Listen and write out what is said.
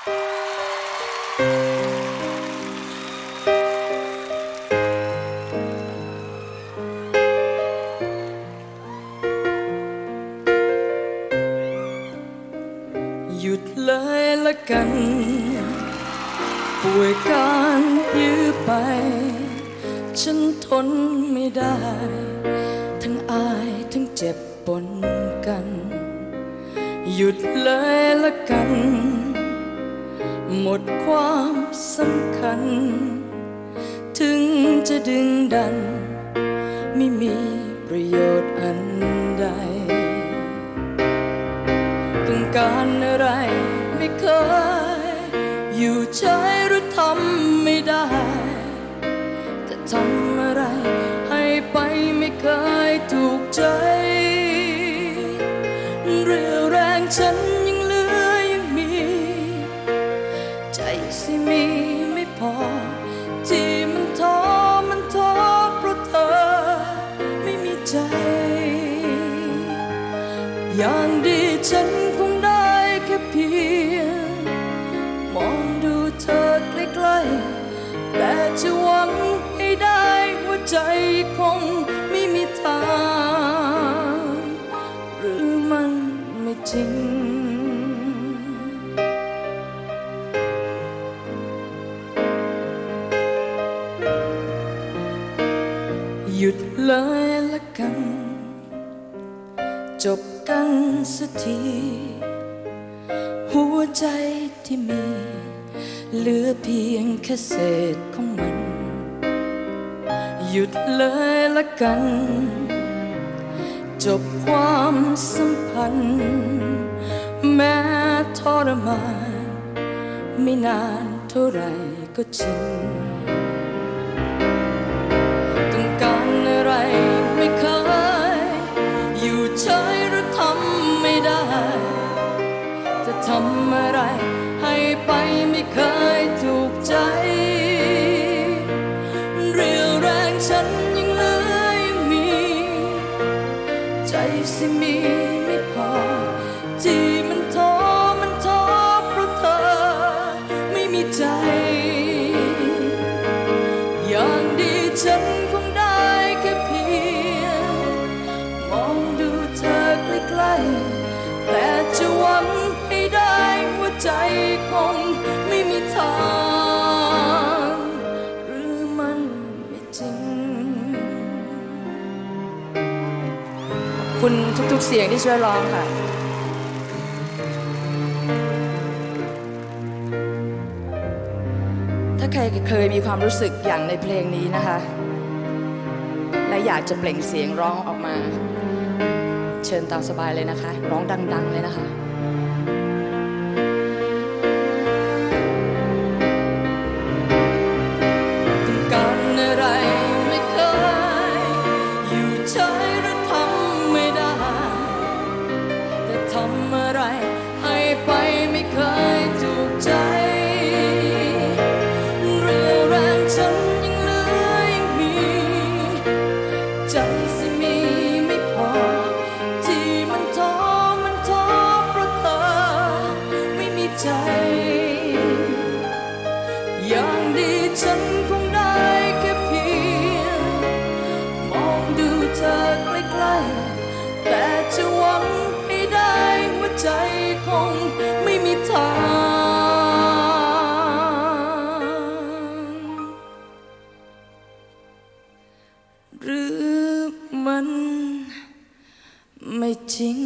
หยุดเลยละกัน ป่วยการยื้อไป ฉันทนไม่ได้ ทั้งอายทั้งเจ็บปนกัน หยุดเลยละกัน หมดความสำคัญ ถึงจะดึงดัน ไม่มีประโยชน์อันใด ต้องการอะไรไม่เคย อยู่เฉยหรือทำไม่ได้ แต่ทำอะไรให้ไปไม่เคยถูกใจ เรี่ยวแรงฉัน ใจคงไม่มีทาง หรือมันไม่จริง หยุดเลยละกัน จบกันสักที หัวใจที่มี เหลือเพียงแค่เศษของมัน หยุดเลยละกัน จบความสัมพันธ์ แม้ทรมาน ไม่นานเท่าไรก็จริง ใจสิมีไม่พอ ที่มันท้อมันท้อเพราะเธอไม่มีใจ อย่างดีฉันคงได้แค่เพียง มองดูเธอใกล้ๆแต่จะหวังให้ได้ว่าใจคงไม่มีทาง คุณทุกๆเสียงที่ช่วยร้องค่ะถ้าใครเคยมีความรู้สึกอย่างในเพลงนี้นะคะ และอยากจะเปล่งเสียงร้องออกมา เชิญตามสบายเลยนะคะ ร้องดัง ๆ เลยนะคะ อะไร ให้ไปไม่เคยถูกใจเรี่ยวแรงฉันยังเหลือยังมีใจสิมีไม่พอ ที่มันท้อมันท้อเพราะเธอไม่มีใจ อย่างดีฉันคงได้แค่เพียงมองดูเธอใกล้ๆแต่จะหวัง หรือมันไม่จริง